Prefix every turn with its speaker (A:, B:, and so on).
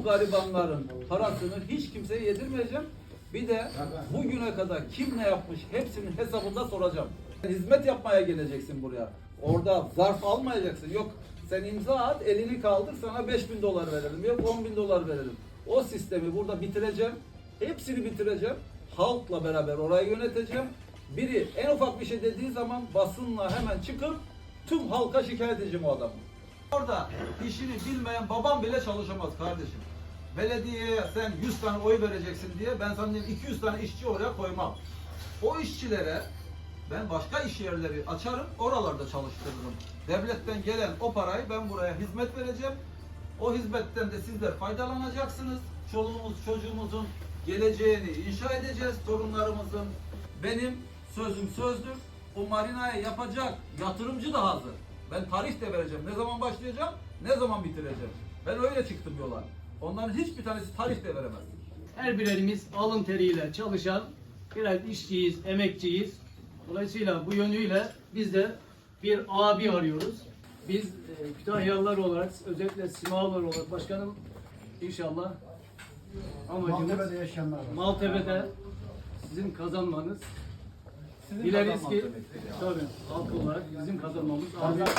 A: bu garibanların parasını hiç kimseye yedirmeyeceğim. Bir de bugüne kadar kim ne yapmış hepsinin hesabında soracağım. Hizmet yapmaya geleceksin buraya. Orada zarf almayacaksın. Yok sen imza at elini kaldır sana 5000 dolar verelim. Yok 10 bin dolar verelim. O sistemi burada bitireceğim. Hepsini bitireceğim. Halkla beraber orayı yöneteceğim. Biri en ufak bir şey dediği zaman basınla hemen çıkıp tüm halka şikayet edeceğim o adamı. Orada işini bilmeyen babam bile çalışamaz kardeşim. Belediyeye sen 100 tane oy vereceksin diye ben sana diyeyim 200 tane işçi oraya koymam. O işçilere ben başka iş yerleri açarım, oralarda çalıştırırım. Devletten gelen o parayı ben buraya hizmet vereceğim. O hizmetten de sizler faydalanacaksınız. Çoluğumuz, çocuğumuzun geleceğini inşa edeceğiz, torunlarımızın. Benim sözüm sözdür. O marinaya yapacak yatırımcı da hazır. Ben tarih de vereceğim. Ne zaman başlayacağım, ne zaman bitireceğim. Ben öyle çıktım yola. Onların hiçbir tanesi tarih de veremez.
B: Her birerimiz alın teriyle çalışan birer işçiyiz, emekçiyiz. Dolayısıyla bu yönüyle biz de bir abi arıyoruz. Biz e, Kütahyalılar olarak, özellikle Simalılar olarak başkanım inşallah amacımız
C: Maltepe'de yaşayanlar var.
B: Maltepe'de sizin kazanmanız.
A: Sizin ya.
B: tabii halk olarak bizim kazanmamız.
C: Tabii.
B: Abi,